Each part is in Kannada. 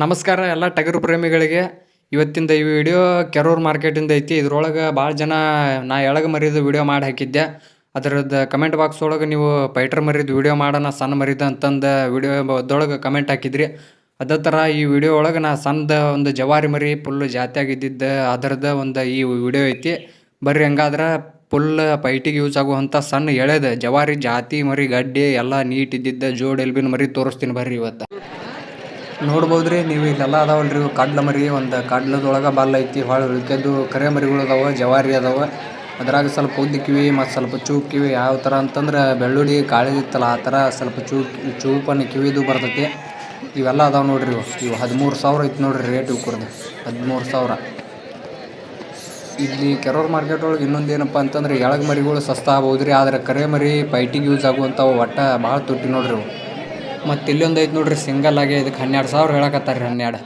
ನಮಸ್ಕಾರ ಎಲ್ಲ ಟಗರು ಪ್ರೇಮಿಗಳಿಗೆ. ಇವತ್ತಿಂದ ಈ ವಿಡಿಯೋ ಕೆರೂರು ಮಾರ್ಕೆಟಿಂದ ಐತಿ. ಇದ್ರೊಳಗೆ ಭಾಳ ಜನ ನಾ ಎಳಗ ಮರಿದು ವಿಡಿಯೋ ಮಾಡಿ ಹಾಕಿದ್ದೆ. ಅದರದ್ದು ಕಮೆಂಟ್ ಬಾಕ್ಸ್ ಒಳಗೆ ನೀವು ಪೈಟ್ರ್ ಮರಿದು ವಿಡಿಯೋ ಮಾಡೋಣ, ಸಣ್ಣ ಮರಿದ ಅಂತಂದು ವಿಡಿಯೋ ಅದೊಳಗೆ ಕಮೆಂಟ್ ಹಾಕಿದ್ರಿ. ಅದೇ ಥರ ಈ ವಿಡಿಯೋ ಒಳಗೆ ನಾ ಸಣ್ಣದ ಒಂದು ಜವಾರಿ ಮರಿ ಫುಲ್ ಜಾತಿಯಾಗಿದ್ದಿದ್ದ ಅದರದ್ದು ಒಂದು ಈ ವಿಡಿಯೋ ಐತಿ. ಬರ್ರಿ ಹಂಗಾದ್ರೆ ಫುಲ್ ಪೈಟಿಗೆ ಯೂಸ್ ಆಗುವಂಥ ಸಣ್ಣ ಎಳೆದ ಜವಾರಿ, ಜಾತಿ ಮರಿ, ಗಡ್ಡೆ ಎಲ್ಲ ನೀಟ್ ಇದ್ದಿದ್ದ ಜೋಡ್ ಎಲ್ಬಿನ ಮರಿ ತೋರಿಸ್ತೀನಿ ಬರ್ರಿ ಇವತ್ತು. ನೋಡ್ಬೋದ್ರಿ, ನೀವು ಇಲ್ಲೆಲ್ಲ ಅದಾವಲ್ರಿ, ಕಡ್ಲ ಮರಿ, ಒಂದು ಕಡ್ಲದೊಳಗೆ ಬಲ್ಲ ಐತಿ, ಹೊಳ್ ಉಳ್ಕೆದ್ದು ಕರೆ ಮರಿಗಳು ಅದಾವ, ಜವಾರಿ ಅದಾವ. ಅದ್ರಾಗ ಸ್ವಲ್ಪ ಉದ್ದ ಕಿವಿ ಮತ್ತು ಸ್ವಲ್ಪ ಚೂಪ್ ಕಿವಿ ಯಾವ ಥರ ಅಂತಂದ್ರೆ ಬೆಳ್ಳುಳ್ಳಿ, ಕಾಳಿದಿತ್ತಲ್ಲ, ಆ ಥರ ಸ್ವಲ್ಪ ಚೂಪ್ ಚೂಪನ್ನು ಕಿವಿದು ಬರ್ತೈತಿ. ಇವೆಲ್ಲ ಅದಾವೆ ನೋಡ್ರಿ ಇವು. ಇವು ಹದಿಮೂರು ಸಾವಿರ ಐತಿ ನೋಡ್ರಿ ರೇಟ್ ಇವ್ಕರ್ದು ಹದಿಮೂರು ಸಾವಿರ. ಇಲ್ಲಿ ಕೆರೋರ್ ಮಾರ್ಕೆಟ್ ಒಳಗೆ ಇನ್ನೊಂದು ಏನಪ್ಪ ಅಂತಂದ್ರೆ, ಎಳಗ್ ಮರಿಗಳು ಸಸ್ತಾ ರೀ ಆದ್ರೆ ಕರೆ ಮರಿ, ಪೈಟಿಗೆ ಯೂಸ್ ಆಗುವಂಥವು ಒಟ್ಟ ಭಾಳ ತುಟ್ಟಿ ನೋಡ್ರಿ ಇವು. ಮತ್ತು ಇಲ್ಲೊಂದು ಐತೆ ನೋಡ್ರಿ ಸಿಂಗಲ್ ಆಗಿ ಇದಕ್ಕೆ ಹನ್ನೆರಡು ಸಾವಿರ ಹೇಳಕತ್ತಾರ ರೀ ಹನ್ನೆರಡು.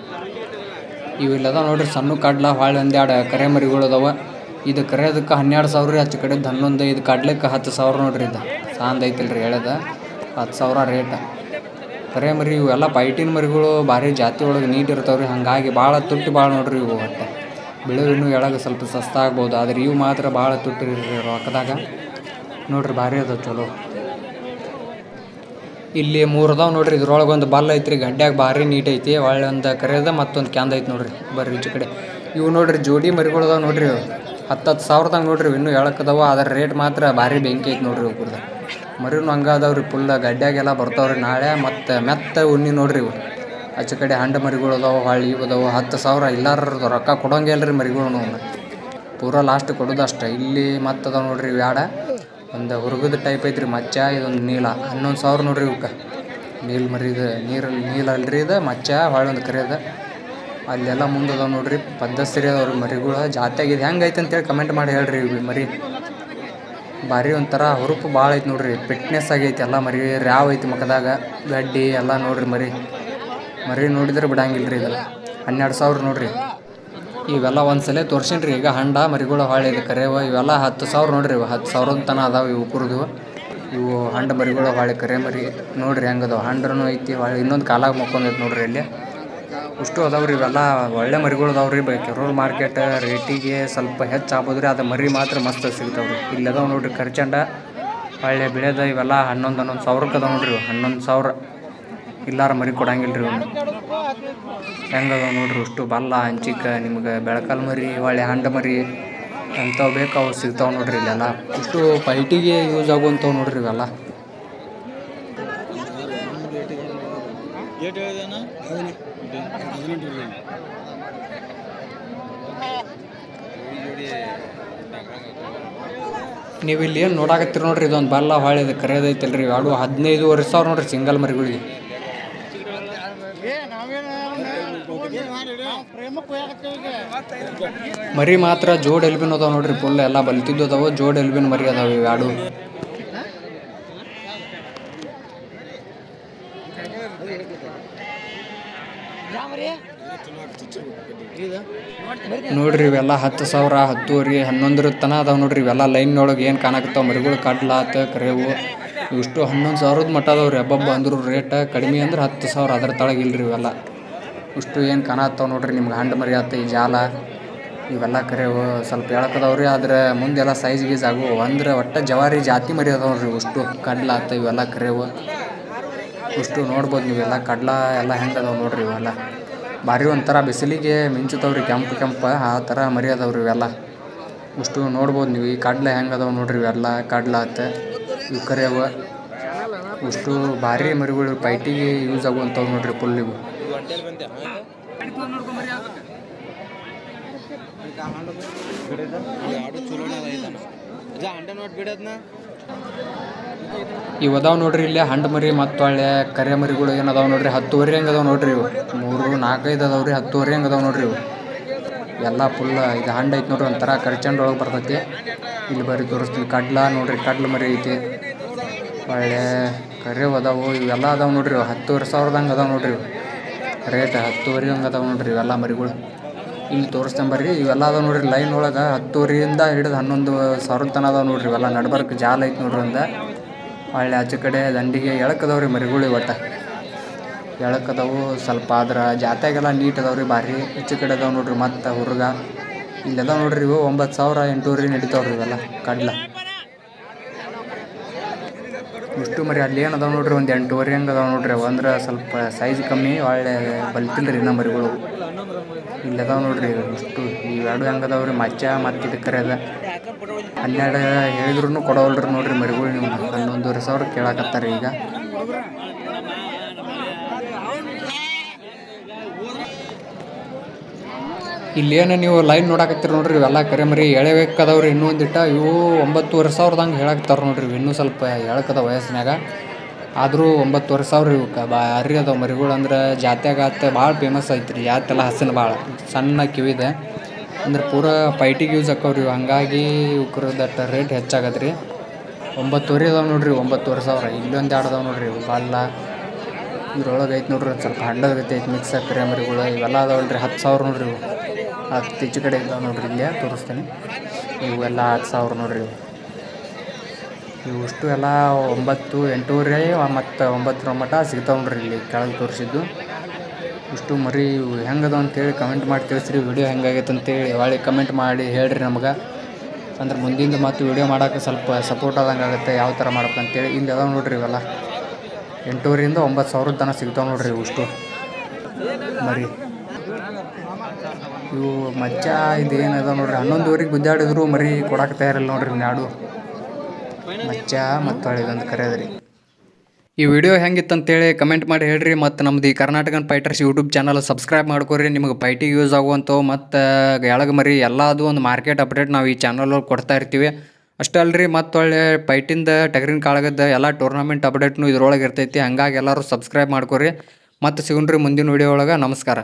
ಇವಿಲ್ಲದ ನೋಡ್ರಿ, ಸಣ್ಣ ಕಡ್ಲ, ಹೊಳ್ಳಿ ಒಂದೆರಡು ಕರೆ ಮರಿಗಳು ಅದಾವ. ಇದು ಕರೆಯೋದಕ್ಕೆ ಹನ್ನೆರಡು ಸಾವಿರ ರೀ ಹಚ್ಚು ಕಡೆದು ಹನ್ನೊಂದು, ಇದು ಕಡ್ಲಕ್ಕೆ ಹತ್ತು ಸಾವಿರ ನೋಡ್ರಿ ಇದು. ಸಾಂದ್ ಐತಿಲ್ರಿ ಹೇಳದ, ಹತ್ತು ಸಾವಿರ ರೇಟ್. ಕರೆ ಮರಿ ಇವೆಲ್ಲ ಪೈಟಿನ ಮರಿಗಳು ಭಾರಿ ಜಾತಿ ಒಳಗೆ ನೀಟ್ ಇರ್ತಾವೆ ರೀ, ಹಾಗಾಗಿ ಭಾಳ ತುಟ್ಟಿ ಭಾಳ ನೋಡ್ರಿ ಇವು ಒಟ್ಟು. ಬೆಳೆವು ಇನ್ನೂ ಎಳಗೆ ಸ್ವಲ್ಪ ಸಸ್ತಾ ಆಗ್ಬೋದು, ಆದ್ರೆ ಇವು ಮಾತ್ರ ಭಾಳ ತುಟ್ಟಿ ರೀ ರೊಕ್ಕದಾಗ. ನೋಡ್ರಿ ಭಾರಿ ಅದ ಚಲೋ. ಇಲ್ಲಿ ಮೂರು ಅದಾವ್ ನೋಡ್ರಿ, ಇದ್ರೊಳಗೆ ಒಂದು ಬಲ್ ಐತ್ರಿ ಗಡ್ಡ್ಯಾಗ ಭಾರಿ ನೀಟ್ ಐತಿ, ಒಳ್ಳೆ ಒಂದು ಕರೆಯದ ಮತ್ತೊಂದು ಕ್ಯಾಂದ್ ಐತಿ ನೋಡ್ರಿ, ಬರ್ರಿ ಈಚೆ ಕಡೆ. ಇವು ನೋಡ್ರಿ ಜೋಡಿ ಮರಿಗಳು ಅದಾವ ನೋಡ್ರಿ ಹತ್ತು ಹತ್ತು ಸಾವಿರದಾಗ ನೋಡ್ರಿ ಇನ್ನೂ ಹೇಳಕ್ಕದಾವ ಅದ್ರ ರೇಟ್ ಮಾತ್ರ ಭಾರಿ ಬೆಂಕಿ ಐತಿ ನೋಡ್ರಿ ಒಬ್ಬರದ ಮರಿನೂ ಹಂಗೆ ಅದಾವ್ರಿ ಫುಲ್ ಗಡ್ಡ್ಯಾಗೆಲ್ಲ ಬರ್ತಾವ್ರಿ ನಾಳೆ, ಮತ್ತು ಮೆತ್ತ ಉಣ್ಣಿ ನೋಡ್ರಿ ಇವು. ಆಚೆ ಕಡೆ ಹಂಡ ಮರಿಗಳು ಅದಾವ ಹೊಳ್ಳಿ ಇವು ಅದಾವ, ಹತ್ತು ಸಾವಿರ ಇಲ್ಲಾರ ರೊಕ್ಕ ಕೊಡೋಂಗಿಲ್ಲ ಇಲ್ರಿ ಮರಿಗಳು ಪೂರಾ ಲಾಸ್ಟ್ ಕೊಡೋದು ಇಲ್ಲಿ ಮತ್ತದ ನೋಡ್ರಿ ಇವು ಒಂದು ಹುರ್ಗದ ಟೈಪ್ ಐತ್ರಿ, ಮಚ್ಚ ಇದೊಂದು ನೀಲ ಹನ್ನೊಂದು ಸಾವಿರ ನೋಡ್ರಿ ಇವಕ್ಕೆ ನೀಲ್ ಮರಿದ ನೀರಲ್ಲಿ ನೀಲ್ ಅಲ್ರಿ ಇದು, ಮಚ್ಚ ಹೊಳ್ಳಿ ಒಂದು ಕರಿಯದ ಅಲ್ಲೆಲ್ಲ ಮುಂದೆ ಅದಾವೆ ನೋಡ್ರಿ ಅದಾವ ಅದಾವ್ರಿ ಮರಿಗಳು. ಹೆಂಗ್ ಹೆಂಗೆ ಐತೆ ಅಂತೇಳಿ ಕಮೆಂಟ್ ಮಾಡಿ ಹೇಳ್ರಿ ಇವು ಮರಿ. ಭಾರಿ ಒಂಥರ ಹುರುಪು ಭಾಳ ಐತೆ ನೋಡ್ರಿ ಫಿಟ್ನೆಸ್ ಆಗೈತೆ ಎಲ್ಲ ಮರಿ, ರ್ಯಾವ್ ಐತಿ ಮುಖದಾಗ ಗಡ್ಡಿ ಎಲ್ಲ ನೋಡ್ರಿ ಮರಿ. ಮರಿ ನೋಡಿದ್ರೆ ಬಿಡಂಗಿಲ್ಲ ರೀ ಇದೆಲ್ಲ. ಹನ್ನೆರಡು ಸಾವಿರ ನೋಡ್ರಿ. ಇವೆಲ್ಲ ಒಂದ್ಸಲ ತೋರ್ಸಿನ್ರಿ. ಈಗ ಹಂಡ, ಮರಿಗಳು, ಹೊಳ್ಳಿ ಇದು ಕರೆಯವ. ಇವೆಲ್ಲ ಹತ್ತು ಸಾವಿರ ನೋಡ್ರಿ ಇವು. ಹತ್ತು ಸಾವಿರದ ತನ ಅದಾವ ಇವು ಕುರುದು ಇವು. ಹಂಡ, ಮರಿಗಳು, ಹೊಳ್ಳಿ ಕರೆ ಮರಿ. ನೋಡ್ರಿ ಹೆಂಗೆ ಹಂಡ್ರೂ ಐತಿ, ಹೊಳ್ಳಿ ಇನ್ನೊಂದು ಕಾಲಾಗ ಮಕ್ಕೊಂದೈತಿ ನೋಡ್ರಿ ಇಲ್ಲಿ ಅಷ್ಟು ಅದಾವ್ರಿ ಇವೆಲ್ಲ. ಒಳ್ಳೆ ಮರಿಗಳು ಅದಾವ್ರಿ. ಬೈ ಕೆರೂರು ಮಾರ್ಕೆಟ್ ರೇಟಿಗೆ ಸ್ವಲ್ಪ ಹೆಚ್ಚು ಆಗ್ಬೋದ್ರಿ. ಅದು ಮರಿ ಮಾತ್ರ ಮಸ್ತ್ ಸಿಗ್ತಾವ್ರಿ. ಇಲ್ಲಿ ಅದಾವ ನೋಡ್ರಿ ಖರ್ಚಂಡ ಹೊಳೆ ಬೆಳೆದ ಇವೆಲ್ಲ ಹನ್ನೊಂದು ಹನ್ನೊಂದು ಸಾವಿರಕ್ಕೆ ಅದಾವ ನೋಡ್ರಿ ಹನ್ನೊಂದು ಸಾವಿರ. ಇಲ್ಲಾರ ಮರಿ ಕೊಡಂಗಿಲ್ಲ ರೀ ಅವ್ನು ಹೆಂಗೆ ಅದಾವ ನೋಡ್ರಿ ಅಷ್ಟು ಬಲ್ಲ ಹಂಚಿಕ ನಿಮ್ಗೆ ಬೆಳಕಲ್ ಮರಿ ಹೊಳ್ಳಿ ಹಂಡ ಮರಿ ಅಂಥವು ಬೇಕು ಅವು ಸಿಗ್ತಾವೆ ನೋಡ್ರಿ ಇಲ್ಲೆಲ್ಲ. ಇಷ್ಟು ಫೈಟಿಗೆ ಯೂಸ್ ಆಗುವಂಥವು ನೋಡ್ರಿ ಇವೆಲ್ಲ. ನೀವು ಇಲ್ಲಿ ಏನು ನೋಡಾಕತ್ತೀರಿ ನೋಡ್ರಿ ಇದೊಂದು ಬಲ್ಲ ಹೊಳ್ಳಿ ಇದು ಕರೆಯೋದೈತಲ್ರಿ ಎರಡು ಹದಿನೈದುವರೆ ಸಾವಿರ ನೋಡ್ರಿ ಸಿಂಗಲ್ ಮರಿಗಳಿಗೆ. ಮರಿ ಮಾತ್ರ ಜೋಡ್ ಎಲ್ಬಿನ್ ಅದಾವ ನೋಡ್ರಿ ಫುಲ್ ಎಲ್ಲ ಬಲ್ತಿದ್ದು ಅದಾವ, ಜೋಡ್ ಎಲ್ಬಿನ್ ಮರಿ ಅದಾವ ಎರಡು. ನೋಡ್ರಿ, ಇವೆಲ್ಲ ಹತ್ತು ಸಾವಿರ, ಹತ್ತುವರೆ, ಹನ್ನೊಂದರ ತನ ಅದಾವ ನೋಡ್ರಿ, ಇವೆಲ್ಲ ಲೈನ್ ಒಳಗೆ ಏನು ಕಾಣಕತ್ತಾವ? ಮರಿಗಳು ಕಡ್ಲಾತ ಕರೆವು. ಇಷ್ಟು ಹನ್ನೊಂದು ಸಾವಿರದ ಮಟ್ಟ ಅದಾವ್ರಿ ಹಬ್ಬಬ್ಬ ಅಂದ್ರು ರೇಟ್ ಕಡಿಮೆ ಅಂದ್ರೆ ಹತ್ತು ಸಾವಿರ, ಅದ್ರ ತಳಗಿಲ್ರಿ ಇವೆಲ್ಲ. ಇಷ್ಟು ಏನು ಕಾಣತ್ತಾವ ನೋಡ್ರಿ, ನಿಮ್ಗೆ ಹಂಡು ಮರಿ ಆತು ಈ ಜಾಲ, ಇವೆಲ್ಲ ಕರೆವು ಸ್ವಲ್ಪ ಎಳಕದವ್ರಿ, ಆದ್ರೆ ಮುಂದೆಲ್ಲ ಸೈಜ್ ಗೀಜ್ ಆಗುವ. ಅಂದ್ರೆ ಒಟ್ಟು ಜವಾರಿ ಜಾತಿ ಮರಿ ಅದಾವ ರೀ ಅಷ್ಟು. ಕಡ್ಲ ಆತ, ಇವೆಲ್ಲ ಕರೆವು ಇಷ್ಟು ನೋಡ್ಬೋದು ನೀವೆಲ್ಲ ಕಡ್ಲ ಎಲ್ಲ ಹೆಂಗೆ ಅದಾವ ನೋಡ್ರಿ ಇವೆಲ್ಲ. ಭಾರಿ ಒಂಥರ ಬಿಸಿಲಿಗೆ ಮಿಂಚುತ್ತವ್ರಿ, ಕೆಂಪು ಕೆಂಪು, ಆ ಥರ ಮರಿ ಅದಾವ್ರಿ ಇವೆಲ್ಲ. ಇಷ್ಟು ನೋಡ್ಬೋದು ನೀವು, ಈ ಕಡ್ಲೆ ಹೆಂಗೆ ಅದಾವ ನೋಡ್ರಿ ಇವೆಲ್ಲ ಕಡ್ಲಾತ ಇವು ಕರೆವು ಇಷ್ಟು ಭಾರಿ ಮರಿಗಳು, ಪೈಟಿಗೆ ಯೂಸ್ ಆಗುವಂಥವು ನೋಡ್ರಿ ಫುಲ್ ಇವು ಹಂಡೆ ನೋಟ್ ಇವು ಅದಾವ ನೋಡ್ರಿ ಇಲ್ಲೇ ಹಂಡ್ ಮರಿ ಮತ್ತು ಒಳ್ಳೆ ಕರೆ ಮರಿಗಳು ಏನು ಅದಾವ ನೋಡ್ರಿ ಹತ್ತುವರೆ ಹೆಂಗ್ ಅದಾವ ನೋಡ್ರಿ ಇವು. ಮೂರು ನಾಲ್ಕೈದು ಅದಾವ ರೀ ಹತ್ತುವರೆ ಹೆಂಗೆ ಅದಾವ ನೋಡ್ರಿ ಇವು. ಎಲ್ಲ ಫುಲ್ ಇದು ಹಂಡ್ ಐತಿ ನೋಡ್ರಿ ಒಂಥರ ಕರ್ಚಂಡ್ ಒಳಗೆ ಬರ್ತೈತಿ. ಇಲ್ಲಿ ಬರಿ ತೋರಿಸ್ತೀವಿ ಕಡ್ಲ ನೋಡ್ರಿ ಕಡ್ಲ ಮರಿ ಐತಿ. ಒಳ್ಳೆ ಕರೆ ಅದಾವು ಇವೆಲ್ಲ ಅದಾವ ನೋಡ್ರಿ ಇವು. ಹತ್ತುವರೆ ಸಾವಿರದಂಗೆ ಅದಾವ ನೋಡ್ರಿ ಇವು. ರೇಟ್ ಹತ್ತುವರೆ ಹಂಗೆ ಅದಾವೆ ನೋಡ್ರಿ ಇವೆಲ್ಲ ಮರಿಗಳು. ಇಲ್ಲಿ ತೋರಿಸ್ತಂಬರ್ರಿ ಇವೆಲ್ಲ ಅದಾವೆ ನೋಡ್ರಿ ಲೈನ್ ಒಳಗೆ ಹತ್ತುವರೆಯಿಂದ ಹಿಡಿದು ಹನ್ನೊಂದು ಸಾವಿರದ ತನಕ ಅದಾವೆ ನೋಡ್ರಿ ಇವೆಲ್ಲ ನಡ್ಬರ್ಕ್ ಜಾಲ ಐತಿ ನೋಡ್ರಿ ಒಂದು ಹಳ್ಳಿ ಆಚೆ ಕಡೆ ದಂಡಿಗೆ ಎಳಕದವ್ರಿ ಮರಿಗಳು ಒಟ್ಟು. ಎಳಕದವು ಸ್ವಲ್ಪ ಆದ್ರೆ ಜಾತ್ಯಾಗೆಲ್ಲ ನೀಟ್ ಅದಾವ ರೀ ಭಾರಿ ಈಚೆ ಕಡೆ ಅದಾವ ನೋಡ್ರಿ ಮತ್ತು ಹುರ್ಗ. ಇಲ್ಲಿ ಅದಾವ ನೋಡ್ರಿ ಇವು ಒಂಬತ್ತು ಸಾವಿರ ಎಂಟೂವರೆ ನಡೀತಾವ್ರಿ ಇವೆಲ್ಲ ಕಡ್ಲ. ಇಷ್ಟು ಮರಿ ಅಲ್ಲಿ ಏನು ಅದಾವ ನೋಡ್ರಿ? ಒಂದು ಎಂಟೂವರೆ ಹಂಗೆ ಅದಾವೆ ನೋಡ್ರಿ ಅಂದ್ರೆ ಸ್ವಲ್ಪ ಸೈಜ್ ಕಮ್ಮಿ, ಒಳ್ಳೆ ಬಲ್ತಿಲ್ಲ ರೀ ಇನ್ನ ಮರಿಗಳು. ಇಲ್ಲಿ ಅದಾವ ನೋಡ್ರಿ ಇಷ್ಟು. ಇವೆರಡು ಹೆಂಗೆ ಅದಾವ ರೀ? ಮಚ್ಚ ಮತ್ತು ಇದು ಕರೆ ಅದ. ಹನ್ನೆರಡು ಹೇಳಿದ್ರು ಕೊಡೋಲ್ರಿ ನೋಡ್ರಿ ಮರಿಗಳು ನೀವು. ಹನ್ನೊಂದುವರೆ ಸಾವಿರ ಕೇಳಾಕತ್ತಾರ ಈಗ. ಇಲ್ಲೇನು ನೀವು ಲೈನ್ ನೋಡಾಕತ್ತೀರಿ ನೋಡ್ರಿ, ಇವೆಲ್ಲ ಕರೆ ಮರಿ ಎಳೆಬೇಕದವ್ರಿ ಇನ್ನೂ ಒಂದಿಟ್ಟ, ಇವು ಒಂಬತ್ತುವರೆ ಸಾವಿರದಂಗೆ ಹೇಳಾಕ್ತಾರೆ ನೋಡ್ರಿ ಇನ್ನೂ ಸ್ವಲ್ಪ ಎಳಕದ ವಯಸ್ಸಿನಾಗ ಆದರೂ ಒಂಬತ್ತುವರೆ ಸಾವಿರ ಇವಕ್ಕೆ ಅರಿ ಅದಾವೆ ಮರಿಗಳು ಅಂದ್ರೆ ಜಾತ್ಯಾಗ ಆತ ಭಾಳ ಫೇಮಸ್ ಐತ್ರಿ ಜಾತೆಲ್ಲ ಹಸನ ಭಾಳ, ಸಣ್ಣ ಕಿವಿದೆ ಅಂದ್ರೆ ಪೂರಾ ಪೈಟಿಗೆ ಯೂಸ್ ಆಕ್ಕವ್ರಿ ಇವು, ಹಂಗಾಗಿ ದಟ್ಟ ರೇಟ್ ಹೆಚ್ಚಾಗತ್ತೆ ರೀ ಒಂಬತ್ತುವರೆ ಅದಾವೆ ನೋಡ್ರಿ, ಒಂಬತ್ತುವರೆ ಸಾವಿರ, ಇಲ್ಲೊಂದು ಎರಡು ಅದಾವೆ ನೋಡ್ರಿ, ಇವು ಬಲ್ಲ ಇದ್ರೊಳಗೆ ಐತೆ ನೋಡ್ರಿ ಸ್ವಲ್ಪ ಹಂಡದ ಐತೆ ಮಿಕ್ಸ್ ಕರೆ ಮರಿಗಳು, ಇವೆಲ್ಲ ಅದಾವಲ್ರಿ ಹತ್ತು ಸಾವಿರ ನೋಡ್ರಿ ಇವು. ಹತ್ತು ಕಡೆ ಇದ್ದಾವೆ ನೋಡ್ರಿ ಇಲ್ಲೇ ತೋರಿಸ್ತೀನಿ. ಇವೆಲ್ಲ ಹತ್ತು ಸಾವಿರ ನೋಡ್ರಿ. ಇವು ಇವು ಇಷ್ಟು ಎಲ್ಲ ಒಂಬತ್ತು, ಎಂಟೂವರೆ, ಮತ್ತು ಒಂಬತ್ತರ ಮಟ್ಟ ಸಿಗ್ತಾವೆ ನೋಡ್ರಿ ಇಲ್ಲಿ ಕೆಳಗೆ ತೋರಿಸಿದ್ದು. ಇಷ್ಟು ಮರಿ ಇವು ಹೆಂಗದ ಅಂತೇಳಿ ಕಮೆಂಟ್ ಮಾಡಿ ತಿಳಿಸ್ರಿ. ವಿಡಿಯೋ ಹೆಂಗಾಗೈತೆ ಅಂತೇಳಿ ಒಳ್ಳೆ ಕಮೆಂಟ್ ಮಾಡಿ ಹೇಳ್ರಿ ನಮ್ಗೆ. ಅಂದ್ರೆ ಮುಂದಿಂದ ಮತ್ತು ವಿಡಿಯೋ ಮಾಡೋಕೆ ಸ್ವಲ್ಪ ಸಪೋರ್ಟ್ ಆದಂಗೆ ಆಗುತ್ತೆ, ಯಾವ ಥರ ಮಾಡ್ಬೇಕು ಅಂತೇಳಿ. ಇಲ್ಲಿ ಅದಾವೆ ನೋಡ್ರಿ ಇವೆಲ್ಲ. ಎಂಟೂವರೆಯಿಂದ ಒಂಬತ್ತು ಸಾವಿರದ ತನಕ ಸಿಗ್ತಾವೆ ನೋಡ್ರಿ ಇಷ್ಟು ಮರಿ. ಇವು ಮಜ್ಜ ಇದೇನದ ಏನದ ನೋಡ್ರಿ, ಹನ್ನೊಂದುವರೆಗೆ ಗುದ್ದಾಡಿದ್ರು, ಮರಿ ಕೊಡಕ್ಕೆ ತಯಾರಿಲ್ಲ ನೋಡ್ರಿ ನಾಡು ಮಜ್ಜ ಮತ್ತು ಇದೊಂದು ಕರೆಯದ್ರಿ ಈ ವಿಡಿಯೋ ಹೆಂಗಿತ್ತು ಅಂತೇಳಿ ಕಮೆಂಟ್ ಮಾಡಿ ಹೇಳ್ರಿ, ಮತ್ತು ನಮ್ದು ಈ ಕರ್ನಾಟಕನ್ ಫೈಟರ್ಸ್ ಯೂಟ್ಯೂಬ್ ಚಾನಲ್ ಸಬ್ಸ್ಕ್ರೈಬ್ ಮಾಡ್ಕೊರಿ, ನಿಮಗೆ ಫೈಟಿಗೆ ಯೂಸ್ ಆಗುವಂಥವು ಮತ್ತು ಎಳಗ ಮರಿ ಎಲ್ಲದು ಒಂದು ಮಾರ್ಕೆಟ್ ಅಪ್ಡೇಟ್ ನಾವು ಈ ಚಾನಲ್ ಕೊಡ್ತಾ ಇರ್ತೀವಿ. ಅಷ್ಟೇ ಅಲ್ರಿ, ಮತ್ತು ಒಳ್ಳೆ ಪೈಟಿಂದ ಟಗರಿನ ಕಾಳಗದ ಎಲ್ಲ ಟೂರ್ನಮೆಂಟ್ ಅಪ್ಡೇಟ್ನು ಇದ್ರೊಳಗೆ ಇರ್ತೈತಿ, ಹಂಗಾಗಿ ಎಲ್ಲರೂ ಸಬ್ಸ್ಕ್ರೈಬ್ ಮಾಡ್ಕೊರಿ, ಮತ್ತು ಸಿಗೋಣ್ರಿ ಮುಂದಿನ ವಿಡಿಯೋ ಒಳಗೆ. ನಮಸ್ಕಾರ.